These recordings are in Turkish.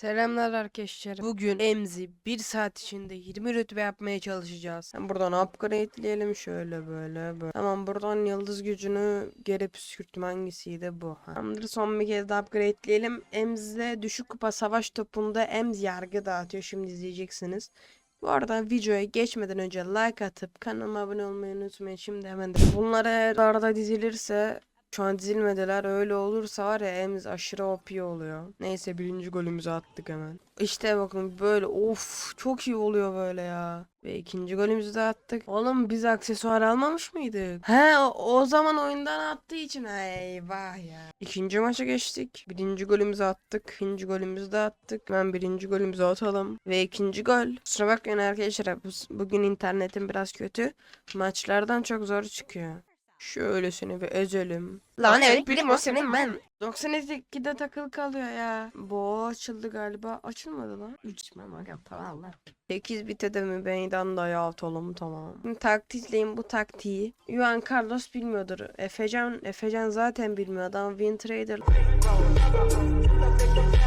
Selamlar arkadaşlar. Bugün Emzi 1 saat içinde 20 rütbe yapmaya çalışacağız. Hem buradan upgrade'leyelim şöyle böyle böyle. Tamam buradan yıldız gücünü geri püskürttüm hangisiydi bu. Tamamdır son bir kez de upgrade'leyelim. Emz'de düşük kupa savaş topunda Emz yargı dağıtıyor. Şimdi izleyeceksiniz. Bu arada videoya geçmeden önce like atıp kanalıma abone olmayı unutmayın. Şimdi hemen de. Bunlar arada dizilirse şu an dizilmediler. Öyle olursa var ya Emz aşırı OP oluyor. Neyse birinci golümüzü attık hemen. İşte bakın böyle of çok iyi oluyor böyle ya. Ve ikinci golümüzü de attık. Oğlum biz aksesuar almamış mıydık? He o, o zaman oyundan attığı için eyvah ya. İkinci maça geçtik. Birinci golümüzü attık. İkinci golümüzü de attık. Hemen birinci golümüzü atalım. Ve ikinci gol. Kusura bakmayın arkadaşlar. Bu- Bugün internetim biraz kötü. Maçlardan çok zor çıkıyor. Şöylesine bir ezelim. Lan evet bilim o senin ben. 92'de takılı kalıyor ya. Bu açıldı galiba. Açılmadı lan. Uçmam aga tamam lan. 8 bitede mi meydan dayağı atalım tamam. Şimdi taktikleyin bu taktiği. Juan Carlos bilmiyordur. Efecan, Efecan zaten bilmiyor. Adam Win Trader.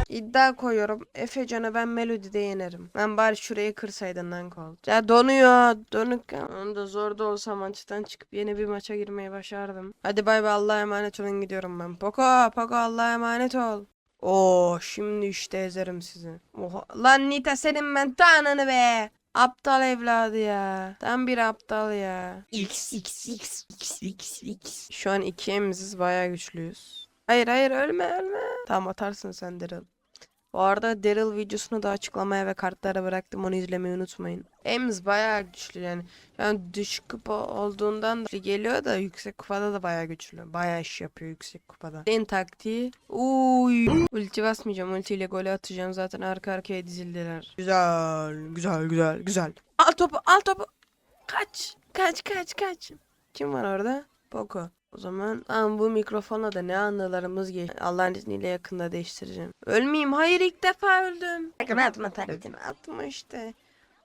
İddia koyuyorum. Efecan'ı ben Melody'de yenerim. Ben bari şurayı kırsaydın lan kol. Ya donuyor. Donuk. Onu da zor da olsa maçtan çıkıp yeni bir maça girmeyi başardım. Hadi bay bay Allah'a emanet olun gidiyorum ben. Poco, Poco Allah'a emanet ol. Oo şimdi işte ezerim sizi. Oha. Lan Nita senin ben tanrını be. Aptal evladı ya. Tam bir aptal ya. X X X X X X. Şu an iki emiziz bayağı güçlüyüz. Hayır hayır ölme ölme. Tamam atarsın sen Daryl. Bu arada Daryl videosunu da açıklamaya ve kartlara bıraktım onu izlemeyi unutmayın. Emiz bayağı güçlü yani. Yani düşük kupa olduğundan da geliyor da yüksek kupada da bayağı güçlü. Bayağı iş yapıyor yüksek kupada. En taktiği. Uy. Ulti basmayacağım. Ultiyle golü atacağım. Zaten arka arkaya dizildiler. Güzel. Güzel güzel güzel. Al topu al topu. Kaç. Kaç kaç kaç. Kim var orada? Poco. O zaman ama bu mikrofonla da ne anılarımız geç. Allah'ın izniyle yakında değiştireceğim. Ölmeyeyim. Hayır ilk defa öldüm. Ben atma taretini. Atma işte.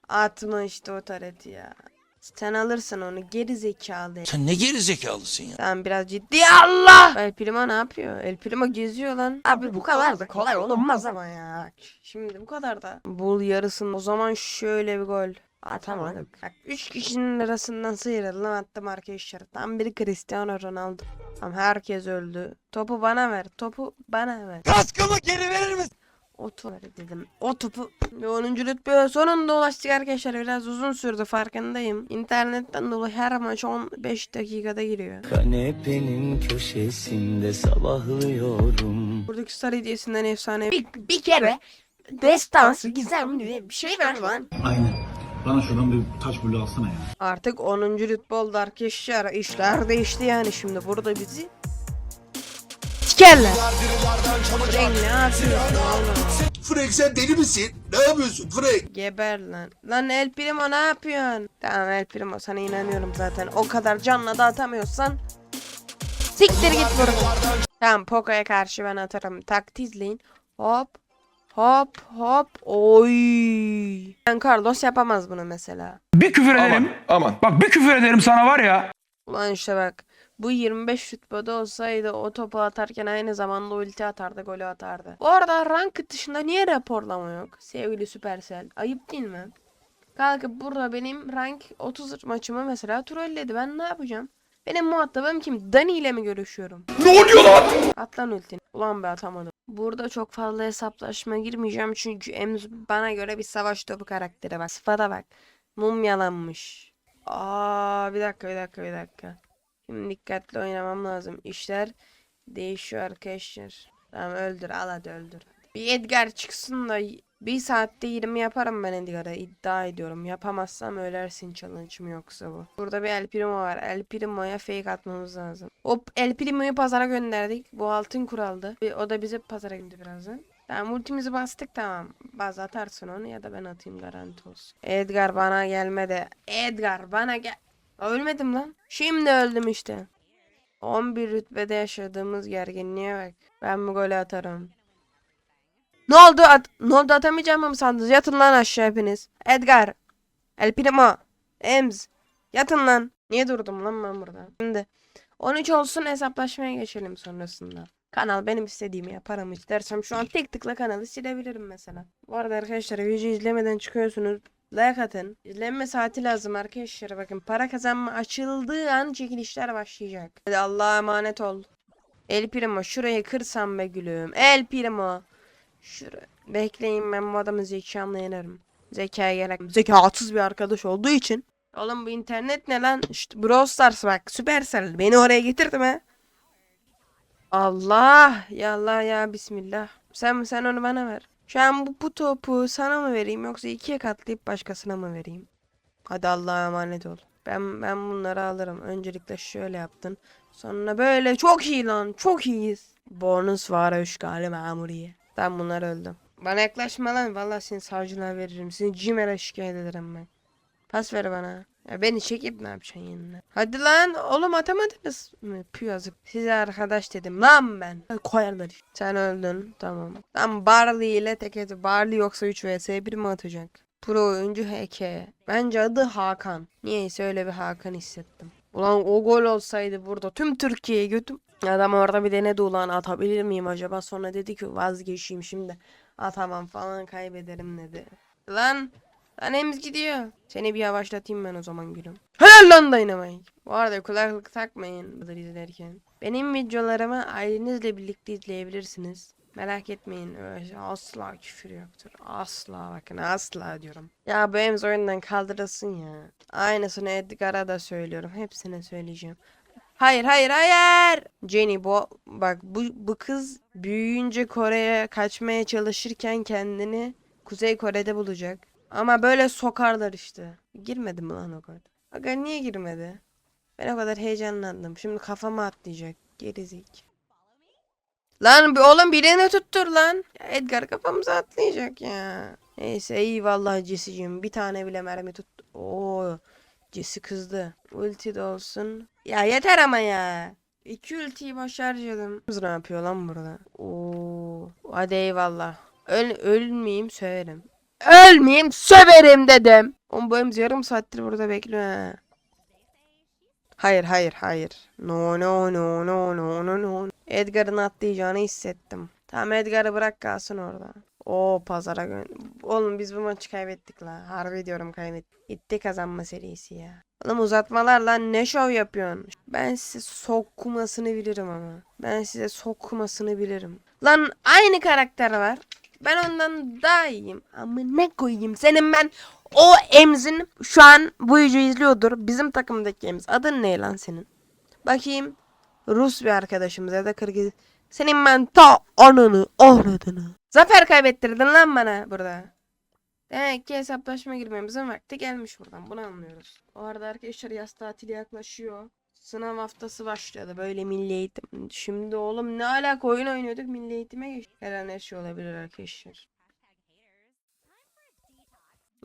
Atma işte o tareti ya. Sen alırsın onu geri zekalı. Sen ne geri zekalısın ya? Tamam biraz ciddi Allah. El Primo ne yapıyor? El Primo geziyor lan. Abi bu kadar da kolay olmaz ama. Ya. Şimdi bu kadar da. Bul yarısın. O zaman şöyle bir gol. Atamadık. Bak 3 kişinin arasından sıyrıldım attım arkadaşlar. Tam biri Cristiano Ronaldo. Tam herkes öldü. Topu bana ver. Topu bana ver. Kaskımı geri verir misin? O topu ver dedim. O topu. Ve 10. rütbeye sonunda ulaştık arkadaşlar. Biraz uzun sürdü farkındayım. İnternetten dolayı her maç 15 dakikada giriyor. Kanepenin köşesinde sabahlıyorum. Buradaki star hediyesinden efsane. Bir, bir kere destansı gizemli bir şey ver lan. Aynen. Bana şuradan bir taş bulu alsana ya. Artık 10. rütbe oldu arkadaşlar. İşler değişti yani şimdi burada bizi sikerler. Renk ne yapıyorsun oğlum? Frank sen deli misin? Ne yapıyorsun Frank? Geber lan. Lan El Primo ne yapıyorsun? Tamam El Primo sana inanıyorum zaten. O kadar canla da atamıyorsan siktir git buradan. Tamam Poco'ya karşı ben atarım. İzleyin. Hop. Hop hop. Oy. Ben Carlos yapamaz bunu mesela. Bir küfür ederim. Aman. Bak bir küfür ederim sana var ya. Ulan işte bak. Bu 25 rütbede olsaydı o topu atarken aynı zamanda ulti atardı, golü atardı. Bu arada rank dışında niye raporlama yok? Sevgili Supercell. Ayıp değil mi? Kalkıp burada benim rank 30 maçımı mesela trolledi. Ben ne yapacağım? Benim muhatabım kim? Dani ile mi görüşüyorum? Ne oluyor lan? At lan ultini. Ulan be atamadım. Burada çok fazla hesaplaşma girmeyeceğim çünkü Emz bana göre bir savaş topu karakteri bak. Sıfata bak. Mumyalanmış. Aa bir dakika bir dakika bir dakika. Şimdi dikkatli oynamam lazım. İşler değişiyor arkadaşlar. Tamam öldür al hadi öldür. Bir Edgar çıksın da bir saatte 20 yaparım ben Edgar'a iddia ediyorum. Yapamazsam ölersin challenge'ım yoksa bu. Burada bir El Primo var. El Primo'ya fake atmamız lazım. Hop El Primo'yu pazara gönderdik. Bu altın kuraldı. Bir- O da bizi pazara gönderi birazdan. Tamam ultimizi bastık tamam. Baz atarsın onu ya da ben atayım garanti olsun. Edgar bana gelmedi. Edgar bana gel. Ölmedim lan. Şimdi öldüm işte. 11 rütbede yaşadığımız gerginliğe bak. Ben bu golü atarım. Ne oldu? At ne oldu atamayacağım mı sandınız? Yatın lan aşağı hepiniz. Edgar. El Primo. Ems. Yatın lan. Niye durdum lan ben burada? Şimdi 13 olsun hesaplaşmaya geçelim sonrasında. Kanal benim istediğimi yaparım istersem şu an tek tıkla kanalı silebilirim mesela. Bu arada arkadaşlar video izlemeden çıkıyorsunuz. Like atın. İzlenme saati lazım arkadaşlar. Bakın para kazanma açıldığı an çekilişler başlayacak. Hadi Allah'a emanet ol. El Primo şurayı kırsam be gülüm. El Primo. Şuraya. Bekleyin ben bu adamın zekamla yenerim. Zekaya gerek. Zekasız bir arkadaş olduğu için. Oğlum bu internet ne lan? İşte Brawl Stars bak. Supercell. Beni oraya getirdi mi? Allah. Ya Allah ya Bismillah. Sen sen onu bana ver. Şu an bu, bu topu sana mı vereyim yoksa ikiye katlayıp başkasına mı vereyim? Hadi Allah'a emanet ol. Ben ben bunları alırım. Öncelikle şöyle yaptın. Sonra böyle çok iyi lan. Çok iyiyiz. Bonus var işgali memuriye. Ben bunlar öldüm. Bana yaklaşma lan. Vallahi seni savcılığa veririm. Seni CİMER'e şikayet ederim ben. Pas ver bana. Ya beni çekip ne yapacaksın yanına? Hadi lan oğlum atamadınız mı? Pü yazık. Size arkadaş dedim lan ben. Koyarlar. Sen öldün tamam. Tam Barley ile tek et. Barley yoksa 3 vs 1 mi atacak? Pro oyuncu HK. Bence adı Hakan. Niyeyse öyle bir Hakan hissettim. Ulan o gol olsaydı burada tüm Türkiye'ye götüm. Adam orada bir denedi ulan atabilir miyim acaba? Sonra dedi ki vazgeçeyim şimdi. Atamam falan kaybederim dedi. Lan Ems gidiyor. Seni bir yavaşlatayım ben o zaman gülüm. Helal lan Dynamite. Bu arada kulaklık takmayın bunları izlerken. Benim videolarımı ailenizle birlikte izleyebilirsiniz. Merak etmeyin asla küfür yoktur. Asla bakın asla diyorum. Ya bu Ems oyundan kaldırılsın ya. Aynısını Edgar'a da söylüyorum. Hepsine söyleyeceğim. Hayır hayır hayır. Jenny bu bak bu, bu kız büyüyünce Kore'ye kaçmaya çalışırken kendini Kuzey Kore'de bulacak. Ama böyle sokarlar işte. Girmedi mi lan o kadar? Aga niye girmedi? Ben o kadar heyecanlandım. Şimdi kafama atlayacak. Gerizik. Lan oğlum birini tuttur lan. Edgar kafamıza atlayacak ya. Neyse eyvallah Jesse'cim. Bir tane bile mermi tut. Oo. Jesse kızdı. Ulti de olsun. Ya yeter ama ya. İki ultiyi boş harcadım. Ne yapıyor lan burada? Oo. Hadi eyvallah. Öl ölmeyeyim söylerim. Ölmeyeyim söverim dedim. Oğlum bu Emz yarım saattir burada bekliyor ha. Hayır hayır hayır. No no no no no no no. Edgar'ın atlayacağını hissettim. Tamam Edgar'ı bırak kalsın orada. O pazara gön. Oğlum biz bu maçı kaybettik la. Harbi diyorum kaybettik. Gitti kazanma serisi ya. Oğlum uzatmalar lan ne şov yapıyorsun? Ben size sokmasını bilirim ama. Ben size sokmasını bilirim. Lan aynı karakter var. Ben ondan daha iyiyim. Ama ne koyayım senin ben o Emz'in şu an bu videoyu izliyordur. Bizim takımdaki Emz. Adın ne lan senin? Bakayım. Rus bir arkadaşımız ya da Kırgız. Senin ben ta ananı avradını. Zafer kaybettirdin lan bana burada. Demek ki hesaplaşma girmemizin vakti gelmiş buradan. Bunu anlıyoruz. O arada arkadaşlar yaz tatili yaklaşıyor. Sınav haftası başladı. Böyle milli eğitim. Şimdi oğlum ne alaka oyun oynuyorduk milli eğitime geçtik. Her an şey olabilir arkadaşlar.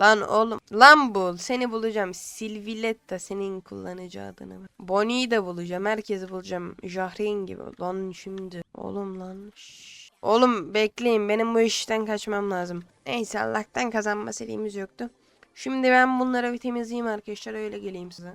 Lan oğlum. Lan bul. Seni bulacağım. Silviletta senin kullanıcı adını. Bonnie'yi de bulacağım. Herkesi bulacağım. Jahreyn gibi. Lan şimdi. Oğlum lan. Şşş. Oğlum bekleyin. Benim bu işten kaçmam lazım. Neyse Allah'tan kazanma serimiz yoktu. Şimdi ben bunları bir temizleyeyim arkadaşlar. Öyle geleyim size.